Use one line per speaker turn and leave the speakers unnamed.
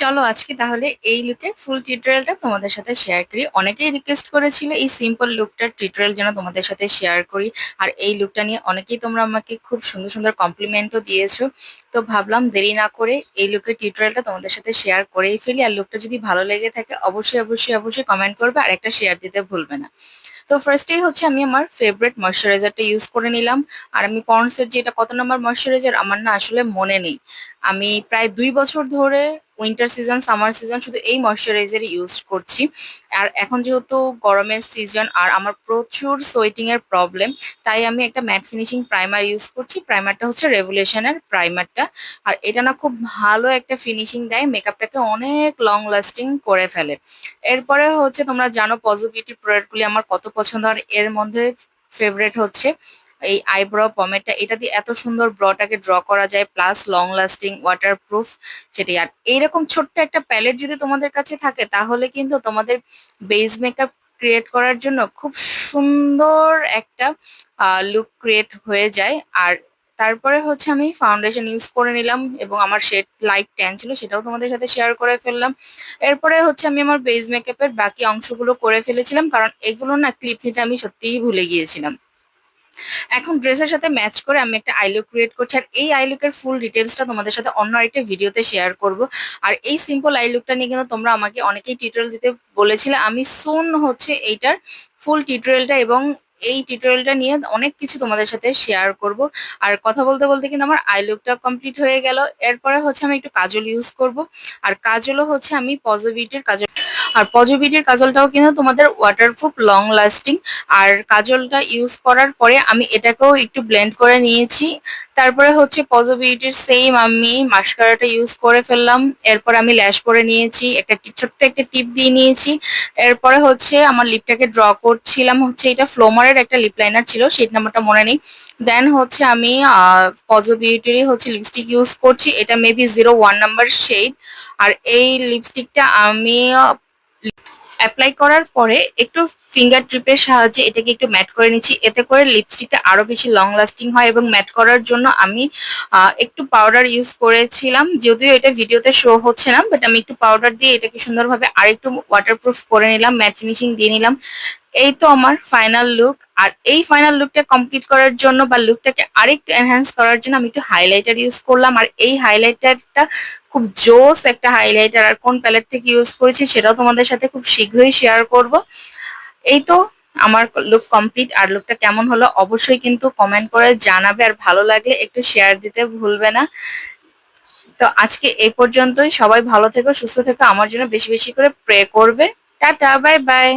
চলো আজকে তাহলে এই লুকের ফুল টিউটোরিয়ালটা তোমাদের সাথে শেয়ার করি। অনেকেই রিকোয়েস্ট করেছিল এই সিম্পল লুকটার টিউটোরিয়াল যেন তোমাদের সাথে শেয়ার করি। আর এই লুকটা নিয়ে অনেকেই তোমরা আমাকে খুব সুন্দর সুন্দর কমপ্লিমেন্টও দিয়েছ। তো ভাবলাম দেরি না করে এই লুকের টিউটোরিয়ালটা তোমাদের সাথে শেয়ার করেই ফেলি। আর লুকটা যদি ভালো লেগে থাকে, অবশ্যই অবশ্যই অবশ্যই কমেন্ট করবে। আর একটা শেয়ার দিতে ভুলবে না। তো ফার্স্টেই হচ্ছে আমি আমার ফেভারিট ময়শ্চারাইজারটা ইউজ করে নিলাম। আর আমি পন্ডসের যে এটা কত নম্বর ময়শ্চারাইজার আমার না আসলে মনে নেই। আমি প্রায় দুই বছর ধরে উইন্টার সিজন সামার সিজন শুধু এই ময়শ্চারাইজার ইউজ করছি। আর এখন যেহেতু গরমের সিজন আর আমার প্রচুর সোয়েটিং এর প্রবলেম তাই আমি একটা ম্যাট ফিনিশিং প্রাইমার ইউজ করছি। প্রাইমারটা হচ্ছে রেভুলেশনের প্রাইমারটা আর এটা না খুব ভালো একটা ফিনিশিং দেয় মেকআপটাকে অনেক লং লাস্টিং করে ফেলে। এরপরে হচ্ছে তোমরা জানো পজিটিভিটি প্রোডাক্টগুলি আমার কত পছন্দ আর এর মধ্যে ফেভারেট হচ্ছে এই আইব্রো পমেটটা এটা দিয়ে এত সুন্দর ব্রটাকে ড্র করা যায় plus long lasting waterproof সেটি আর এইরকম ছোট্ট একটা প্যালেট যদি তোমাদের কাছে থাকে, তাহলে কিন্তু তোমাদের বেস মেকআপ ক্রিয়েট করার জন্য খুব সুন্দর একটা লুক ক্রিয়েট হয়ে যায়। আর তারপরে হচ্ছে আমি ফাউন্ডেশন ইউজ করে নিলাম এবং আমার শেড লাইট ট্যান ছিল সেটাও তোমাদের সাথে শেয়ার করে ফেললাম। এরপরে হচ্ছে আমি আমার বেস মেকআপের বাকি অংশগুলো করে ফেলেছিলাম কারণ এগুলো না ক্লিপ নিতে আমি সত্যিই ভুলে গিয়েছিলাম। এখন ড্রেসের সাথে ম্যাচ করে আমি একটা আইলুক ক্রিয়েট করছি আর এই আইলুকের ফুল ডিটেলসটা তোমাদের সাথে অন্য আরেকটা ভিডিওতে শেয়ার করব। আর এই সিম্পল আইলুকটা নিয়ে কিন্তু তোমরা আমাকে অনেকেই টিউটোরিয়াল দিতে বলেছিলে। আমি সুন হচ্ছে এইটার ফুল টিউটোরিয়ালটা এবং এই টিউটোরিয়ালটা নিয়ে অনেক কিছু তোমাদের সাথে শেয়ার করব। আর কথা বলতে বলতে কিন্তু আমার আই লুকটা কমপ্লিট হয়ে গেল। এরপরে হচ্ছে আমি একটু কাজল ইউজ করব। আর কাজলও হচ্ছে আমি পজিটিভিটির কাজল আর পজিটিভিটির কাজলটাও কিন্তু তোমাদের ওয়াটারপ্রুফ লং লাস্টিং আর কাজলটা ইউজ করার পরে আমি এটাকেও একটু ব্লেন্ড করে নিয়েছি। তারপরে হচ্ছে পজিটিভিটির সেম আমি মাস্কারাটা ইউজ করে ফেললাম। এরপর আমি ল্যাশ পরে নিয়েছি, একটা ছোট্ট একটা টিপ দিয়ে নিয়েছি। এরপরে হচ্ছে আমার লিপটাকে ড্র করছিলাম, হচ্ছে এটা ফ্লোমারের একটা লিপ লাইনার ছিল, সেই নাম্বারটা মনে নেই। দেন হচ্ছে আমি পজো বিউটিরই হচ্ছে লিপস্টিক ইউজ করছি, এটা maybe zero one number shade আর এই লিপস্টিকটা আমি অ্যাপ্লাই করার পরে একটু ফিঙ্গার ট্রিপের সাহায্যে এটাকে একটু ম্যাট করে নিচ্ছি। এতে করে লিপস্টিকটা আরও বেশি লং লাস্টিং হয় এবং ম্যাট করার জন্য আমি একটু পাউডার ইউজ করেছিলাম। যদিও এটা ভিডিওতে শো হচ্ছে না বাট আমি একটু পাউডার দিয়ে এটাকে সুন্দরভাবে আরেকটু ওয়াটারপ্রুফ করে নিলাম ম্যাট ফিনিশিং দিয়ে নিলাম। এই তো আমার ফাইনাল লুক আর এই ফাইনাল লুকটা কমপ্লিট করার জন্য বা লুকটাকে আরেকটু এনহ্যান্স করার জন্য আমি একটু হাইলাইটার ইউজ করলাম। আর এই হাইলাইটারটা খুব জোস একটা হাইলাইটার আর কোন প্যালেট থেকে ইউজ করেছি সেটাও তোমাদের সাথে খুব শীঘ্রই শেয়ার করব। এই তো আমার লুক কমপ্লিট আর লুকটা কেমন হলো অবশ্যই কিন্তু কমেন্ট করে জানাবে। আর ভালো লাগলে একটু শেয়ার দিতে ভুলবে না। তো আজকে এই পর্যন্তই। সবাই ভালো থেকো, সুস্থ থেকো। আমার জন্য বেশি বেশি করে প্রে করবে। Tata bye bye